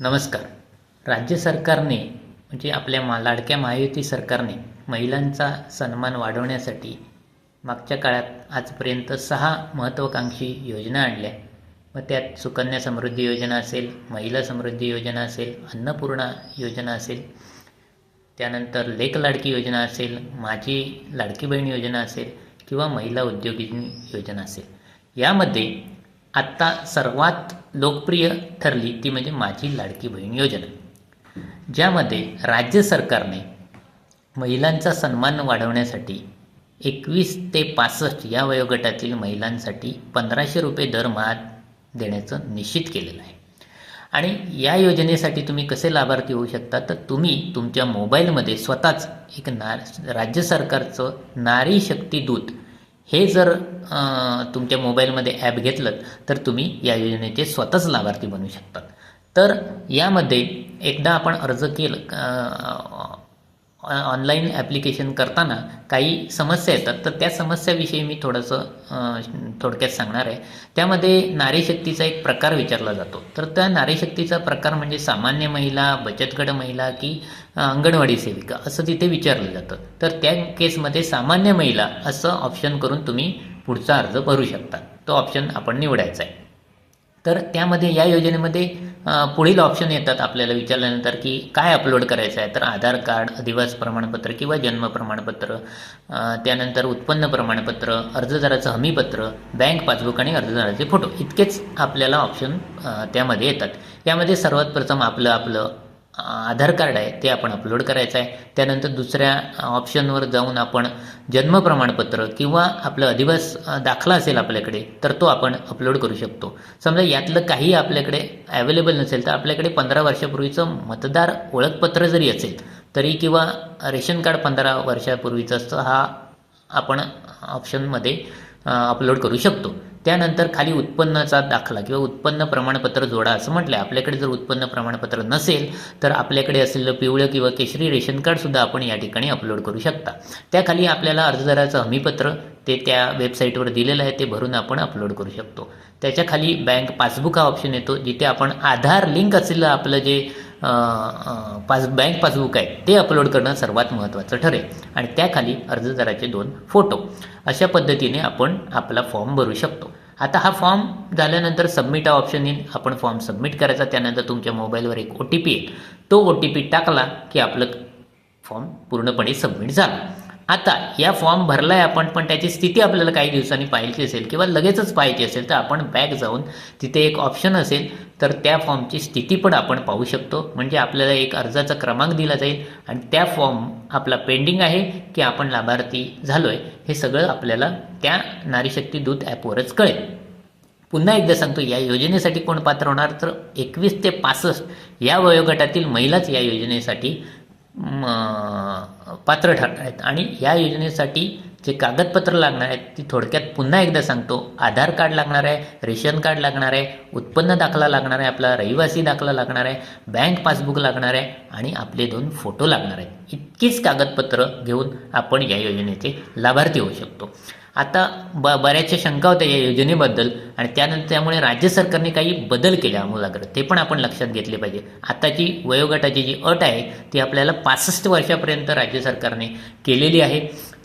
नमस्कार. राज्य सरकारने म्हणजे आपल्या मा लाडक्या महायुती सरकारने महिलांचा सन्मान वाढवण्यासाठी मागच्या काळात आजपर्यंत सहा महत्त्वाकांक्षी योजना आणल्या. मग त्यात सुकन्या समृद्धी योजना असेल महिला समृद्धी योजना असेल अन्नपूर्णा योजना असेल त्यानंतर लेक लाडकी योजना असेल माझी लाडकी बहीण योजना असेल किंवा महिला उद्योगिनी योजना असेल. यामध्ये आत्ता सर्वात लोकप्रिय ठरली ती म्हणजे माझी लाडकी बहीण योजना. ज्यामध्ये राज्य सरकारने महिलांचा सन्मान वाढवण्यासाठी एकवीस ते पासष्ट या वयोगटातील महिलांसाठी पंधराशे रुपये दरमहा देण्याचं निश्चित केलेलं आहे. आणि या योजनेसाठी तुम्ही कसे लाभार्थी होऊ शकता? तर तुम्ही तुमच्या मोबाईलमध्ये स्वतःच एक ना राज्य सरकारचं नारी शक्ती दूत हे जर तुमच्या मोबाईलमध्ये ॲप घेतलं तर तुम्ही या योजनेचे स्वतःच लाभार्थी बनू शकतात. तर यामध्ये एकदा आपण अर्ज केलं ऑनलाईन ॲप्लिकेशन करताना काही समस्या येतात. तर त्या समस्याविषयी मी थोडंसं थोडक्यात सांगणार आहे. त्यामध्ये नारीशक्तीचा एक प्रकार विचारला जातो. तर त्या नारीशक्तीचा प्रकार म्हणजे सामान्य महिला बचत गट महिला की अंगणवाडी सेविका असं तिथे विचारलं जातं. तर त्या केसमध्ये सामान्य महिला असं ऑप्शन करून तुम्ही पुढचा अर्ज भरू शकता. तो ऑप्शन आपण निवडायचा आहे. तर त्यामध्ये या योजनेमध्ये पुढील ऑप्शन येतात आपल्याला विचारल्यानंतर की काय अपलोड करायचं आहे? तर आधार कार्ड अधिवास प्रमाणपत्र किंवा जन्म प्रमाणपत्र त्यानंतर उत्पन्न प्रमाणपत्र अर्जदाराचं हमीपत्र बँक पासबुक आणि अर्जदाराचे फोटो इतकेच आपल्याला ऑप्शन त्यामध्ये येतात. यामध्ये सर्वात प्रथम आपलं आपलं आधार कार्ड आहे ते आपण अपलोड करायचं आहे. त्यानंतर दुसऱ्या ऑप्शनवर जाऊन आपण जन्म प्रमाणपत्र किंवा आपलं अधिवास दाखला असेल आपल्याकडे तर तो आपण अपलोड करू शकतो. समजा यातलं काही आपल्याकडे अवेलेबल नसेल तर आपल्याकडे पंधरा वर्षापूर्वीचं मतदार ओळखपत्र जरी असेल तरी किंवा रेशन कार्ड पंधरा वर्षापूर्वीचं असतं हा आपण ऑप्शनमध्ये अपलोड करू शकतो. त्यानंतर खाली उत्पन्नाचा दाखला किंवा उत्पन्न प्रमाणपत्र जोडा असं म्हटलं आपल्याकडे जर उत्पन्न प्रमाणपत्र नसेल तर आपल्याकडे असलेलं पिवळं किंवा केशरी रेशन कार्डसुद्धा आपण या ठिकाणी अपलोड करू शकता. त्याखाली आपल्याला अर्जदाराचं हमीपत्र ते त्या वेबसाईटवर दिलेलं आहे ते भरून आपण अपलोड करू शकतो. त्याच्याखाली बँक पासबुक हा ऑप्शन येतो जिथे आपण आधार लिंक असलेलं आपलं जे पास बँक पासबुक आहे ते अपलोड करणं सर्वात महत्त्वाचं ठरेल. आणि त्याखाली अर्जदाराचे दोन फोटो. अशा पद्धतीने आपण आपला फॉर्म भरू शकतो. आता हा फॉर्म झाल्यानंतर सबमिट हा ऑप्शन येईल. आपण फॉर्म सबमिट करायचा त्यानंतर तुमच्या मोबाईलवर एक ओ टी पी येईल. तो ओ टी पी टाकला की आपलं फॉर्म पूर्णपणे सबमिट झाला. आता या फॉर्म भरला आहे आपण पण त्याची स्थिती आपल्याला काही दिवसांनी पाहायची असेल किंवा लगेचच पाहायची असेल तर आपण बॅक जाऊन तिथे एक ऑप्शन असेल तर त्या फॉर्मची स्थिती पण आपण पाहू शकतो. म्हणजे आपल्याला एक अर्जाचा क्रमांक दिला जाईल आणि त्या फॉर्म आपला पेंडिंग आहे की आपण लाभार्थी झालो आहे हे सगळं आपल्याला त्या नारीशक्ती दूत ॲपवरच कळेल. पुन्हा एकदा सांगतो या योजनेसाठी कोण पात्र होणार? तर एकवीस ते पासष्ट या वयोगटातील महिलाच या योजनेसाठी पात्र ठरणार आहेत आणि या योजनेसाठी जे कागदपत्र लागणार आहेत ती थोडक्यात पुन्हा एकदा सांगतो. आधार कार्ड लागणार आहे रेशन कार्ड लागणार आहे उत्पन्न दाखला लागणार आहे आपला रहिवासी दाखला लागणार आहे बँक पासबुक लागणार आहे आणि आपले दोन फोटो लागणार आहेत. इतकीच कागदपत्र घेऊन आपण या योजनेचे लाभार्थी होऊ शकतो. आता ब बऱ्याचशा शंका होत्या या योजनेबद्दल आणि त्यानंतर त्यामुळे राज्य सरकारने काही बदल केले आमूलाग्र. ते पण आपण लक्षात घेतले पाहिजे. आताची वयोगटाची जी अट आहे ती आपल्याला पासष्ट वर्षापर्यंत राज्य सरकारने केलेली आहे.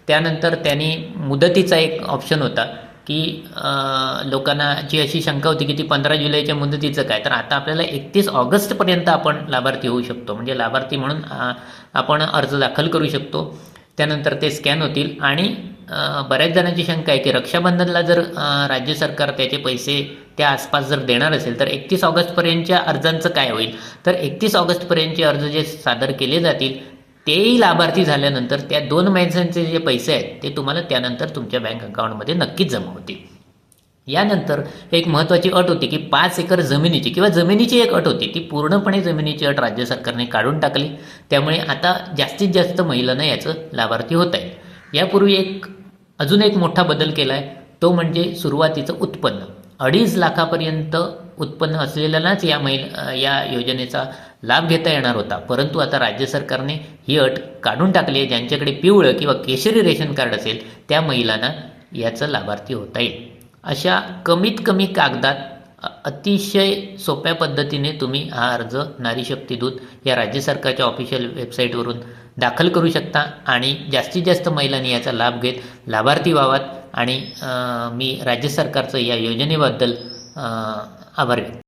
त्यानंतर त्यांनी मुदतीचा एक ऑप्शन होता की लोकांना जी अशी शंका होती की ती पंधरा जुलैच्या मुदतीचं काय? तर आता आपल्याला एकतीस ऑगस्टपर्यंत आपण लाभार्थी होऊ शकतो. म्हणजे लाभार्थी म्हणून आपण अर्ज दाखल करू शकतो. त्यानंतर ते स्कॅन होतील आणि बऱ्याच जणांची शंका आहे की रक्षाबंधनला जर राज्य सरकार त्याचे पैसे त्या आसपास जर देणार असेल तर एकतीस ऑगस्टपर्यंतच्या अर्जांचं काय होईल? तर एकतीस ऑगस्टपर्यंतचे अर्ज जे सादर केले जातील तेही लाभार्थी झाल्यानंतर त्या दोन महिन्यांचे जे पैसे आहेत ते तुम्हाला त्यानंतर तुमच्या बँक अकाउंटमध्ये नक्कीच जमा होतील. यानंतर एक महत्त्वाची अट होती की पाच एकर जमिनीची किंवा जमिनीची एक अट होती ती पूर्णपणे जमिनीची अट राज्य सरकारने काढून टाकली. त्यामुळे आता जास्तीत जास्त महिलांना याचं लाभार्थी होत आहे यापूर्वी एक अजून एक मोठा बदल केला आहे तो म्हणजे सुरुवातीचं उत्पन्न. अडीच लाखापर्यंत उत्पन्न असलेल्यांनाच या महिला या योजनेचा लाभ घेता येणार होता. परंतु आता राज्य सरकारने ही अट काढून टाकली आहे. ज्यांच्याकडे पिवळं किंवा केशरी रेशन कार्ड असेल त्या महिलांना याचं लाभार्थी होता येईल. अशा कमीत कमी कागदात अतिशय सोप्या पद्धतीने तुम्ही हा अर्ज नारी शक्ती दूत या राज्य सरकारच्या ऑफिशियल वेबसाईटवरून दाखल करू शकता आणि जास्तीत जास्त महिलांनी याचा लाभ घेत लाभार्थी व्हावात. आणि मी राज्य सरकारचं या योजनेबद्दल அவர்